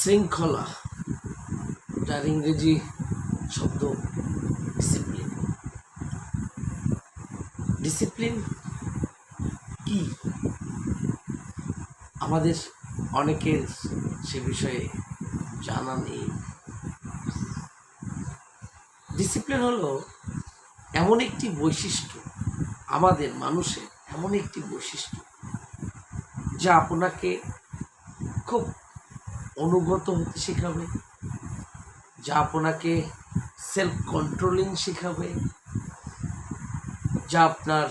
শৃঙ্খলা যার ইংরেজি শব্দ ডিসিপ্লিন ডিসিপ্লিন কি? আমাদের অনেকের সে বিষয়ে জানা নেই। ডিসিপ্লিন হলো এমন একটি বৈশিষ্ট্য, আমাদের, মানুষের এমন একটি বৈশিষ্ট্য, যা আপনাকে খুব অনুগত হতে শেখাবে, যা আপনাকে সেলফ কন্ট্রোলিং শেখাবে, যা আপনার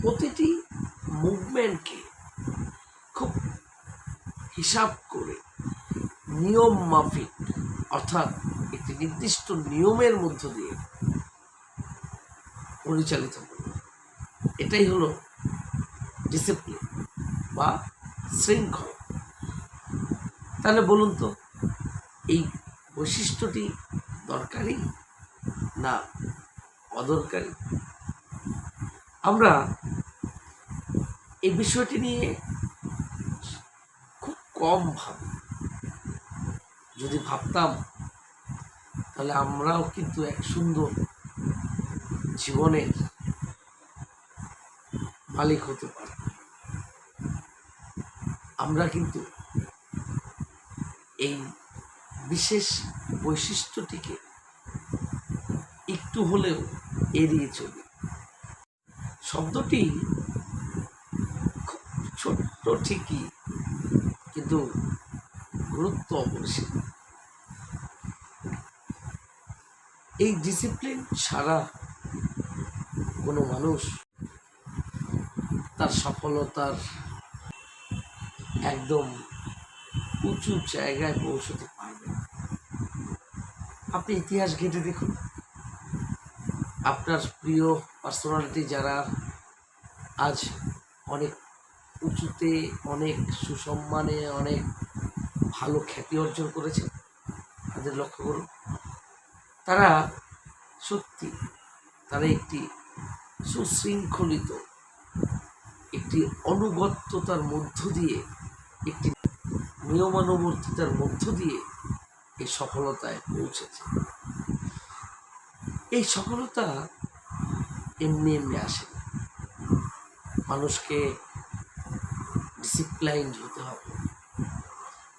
প্রতিটি মুভমেন্টকে খুব হিসাব করে নিয়ম মাফিক, অর্থাৎ একটি নির্দিষ্ট নিয়মের মধ্য দিয়ে পরিচালিত করবে এটাই হলো ডিসিপ্লিন বা শৃঙ্খলা। তাহলে বলুন তো, এই বৈশিষ্ট্যটি দরকারি না অদরকারি? আমরা এই বিষয়টি নিয়ে খুব কম ভাবি। যদি ভাবতাম, তাহলে আমরাও কিন্তু এক সুন্দর জীবনের মালিক হতে পারতাম। আমরা কিন্তু এই বিশেষ বৈশিষ্ট্যটিকে একটু হলেও এড়িয়ে চলি। শব্দটি খুব ছোট্ট ঠিকই, কিন্তু গুরুত্ব অপরিসীম। এই ডিসিপ্লিন ছাড়া কোনো মানুষ তার সফলতার একদম উঁচু জায়গায় পৌঁছতে পারবে। আপনি ইতিহাস ঘেটে দেখুন। আপনার প্রিয় পার্সোনালিটি যারা আজ অনেক উঁচুতে, অনেক সুসম্মানে, অনেক ভালো খ্যাতি অর্জন করেছে তাদের লক্ষ্য করুন। তারা সত্যি তারা একটি সুশৃঙ্খলিত, একটি অনুগত্যতার মধ্য দিয়ে একটি নিয়মানুবর্তিতার মধ্য দিয়ে এই সফলতায় পৌঁছেছে। এই সফলতা এমনি এমনি আসে। মানুষকে ডিসিপ্লাইন্ড হতে হবে।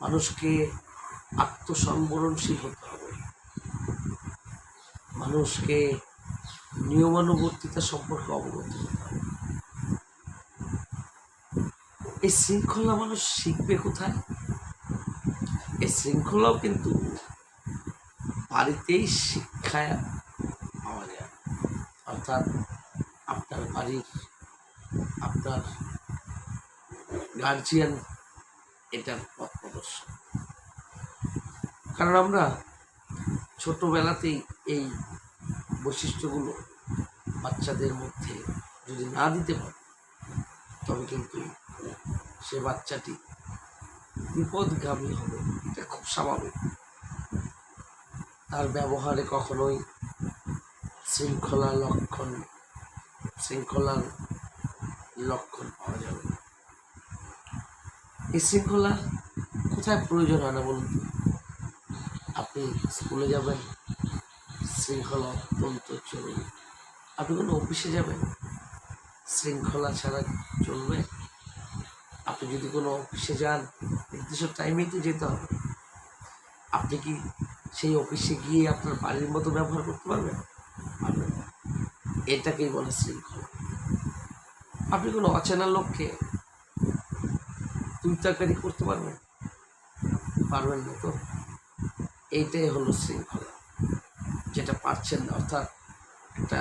মানুষকে আত্মসম্বরণশীল হতে হবে। মানুষকে নিয়মানুবর্তিতা সম্পর্কে অবগত হতে হবে। এই শৃঙ্খলা মানুষ শিখবে কোথায়? এই শৃঙ্খলাও কিন্তু বাড়িতেই শিক্ষায় পাওয়া যায়। অর্থাৎ আপনার বাড়ির আপনার গার্জিয়ান এটার পথ প্রদর্শন। কারণ আমরা ছোটোবেলাতেই এই বৈশিষ্ট্যগুলো বাচ্চাদের মধ্যে যদি না দিতে পারি, তবে কিন্তু সে বাচ্চাটি বিপদগামী হবে। এটা খুব স্বাভাবিক। তার ব্যবহারে কখনোই শৃঙ্খলা লক্ষণ, শৃঙ্খলার লক্ষণ পাওয়া যাবে এই শৃঙ্খলা কোথায় প্রয়োজন হয় না বলুন আপনি স্কুলে যাবেন, শৃঙ্খলা অত্যন্ত জরুরি। আপনি কোনো অফিসে যাবেন? শৃঙ্খলা ছাড়া চলবে? আপনি যদি কোনো অফিসে যান, নির্দিষ্ট টাইমেই তো যেতে হবে। আপনি কি সেই অফিসে গিয়ে আপনার বাড়ির মতো ব্যবহার করতে পারবেন? পারবেন এটাকেই বলে শৃঙ্খলা। আপনি কোনো অচেনা লোককে তুই তরকারি করতে পারবেন? পারবেন না তো? এইটাই হলো শৃঙ্খলা। যেটা পারছেন না, অর্থাৎ একটা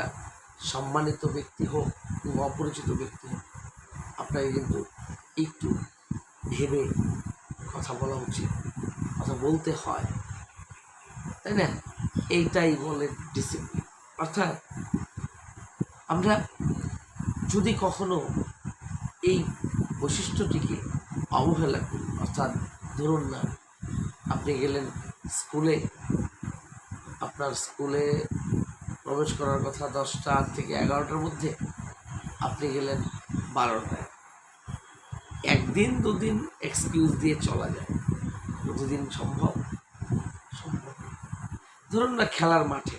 সম্মানিত ব্যক্তি হোক কিংবা অপরিচিত ব্যক্তি হোক, আপনাকে কিন্তু একটু ভেবে কথা বলা উচিত, কথা বলতে হয়, তাই না? এইটাই বলে ডিসিপ্লিন অর্থাৎ আমরা যদি কখনো এই বৈশিষ্ট্যটিকে অবহেলা করি, অর্থাৎ ধরুন না, আপনি গেলেন স্কুলে, আপনার স্কুলে প্রবেশ করার কথা দশটা থেকে এগারোটার মধ্যে আপনি গেলেন বারোটায়। একদিন দুদিন এক্সকিউজ দিয়ে চলা যায়। প্রতিদিন সম্ভব সম্ভব। ধরুন না খেলার মাঠে,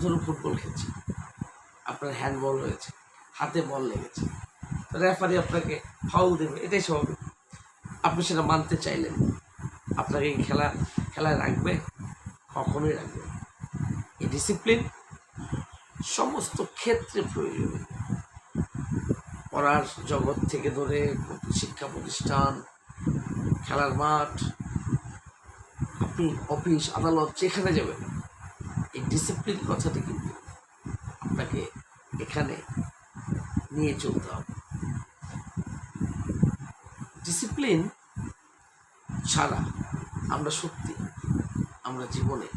ধরুন ফুটবল খেলছে। আপনার হ্যান্ডবল হয়েছে হাতে বল লেগেছে। রেফারি আপনাকে ফাউল দেবে, এটাই স্বাভাবিক। আপনি সেটা মানতে চাইলেন। আপনাকে এই খেলা, খেলায় রাখবে? কখনোই রাখবে এই ডিসিপ্লিন সমস্ত ক্ষেত্রে প্রয়োজনীয় পড়ার জগৎ থেকে ধরে শিক্ষা প্রতিষ্ঠান, খেলার মাঠ, আপনি অফিস, আদালত, যেখানে যাবেন, এই ডিসিপ্লিন কথাটি কিন্তু আপনাকে এখানে নিয়ে চলতে হবে। ডিসিপ্লিন ছাড়া আমরা সত্যি আমরা জীবনে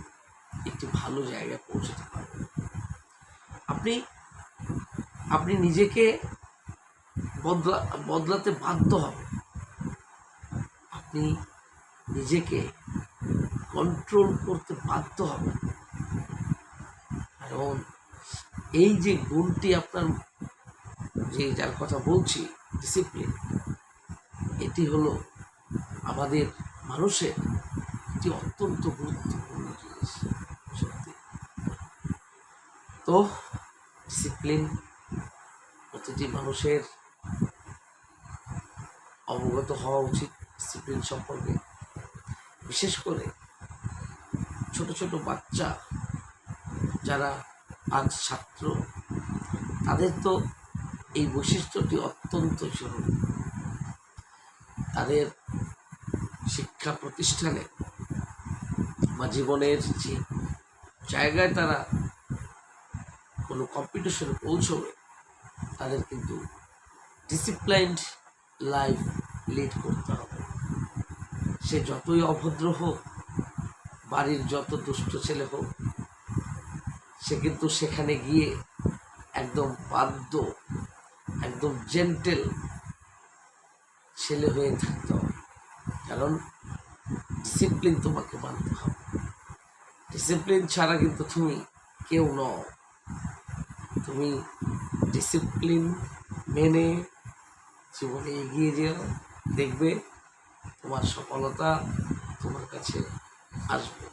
একটি ভালো জায়গায় পৌঁছাতে পারব আপনি আপনি নিজেকে বদলা, বদলাতে বাধ্য হবে। আপনি নিজেকে কন্ট্রোল করতে বাধ্য হবে কারণ এই যে গুণটি আপনার, যে যার কথা বলছি ডিসিপ্লিন এটি হলো আমাদের মানুষের একটি অত্যন্ত গুরুত্বপূর্ণ জিনিস, সত্যি। তো ডিসিপ্লিন প্রতিটি মানুষের অবগত হওয়া উচিত ডিসিপ্লিন সম্পর্কে। বিশেষ করে ছোট ছোট বাচ্চা যারা আজ ছাত্র, তাদের তো এই বৈশিষ্ট্যটি অত্যন্ত জরুরি। তাদের শিক্ষা প্রতিষ্ঠানে বা জীবনের যে জায়গায় তারা কোনো কম্পিটিশনে পৌঁছবে, তাদের কিন্তু ডিসিপ্লাইনড লাইফ লিড করতে হবে। সে যতই অভদ্র হোক, বাড়ির যত দুষ্ট ছেলে হোক, সে কিন্তু সেখানে গিয়ে একদম বাধ্য, একদম জেন্টেল ছেলে হয়ে থাকতে হবে। কারণ ডিসিপ্লিন তোমাকে মানতে হবে। ডিসিপ্লিন ছাড়া কিন্তু তুমি কেউ নও। তুমি ডিসিপ্লিন মেনে জীবনে এগিয়ে যেও। দেখবে তোমার সফলতা তোমার কাছে আসবে।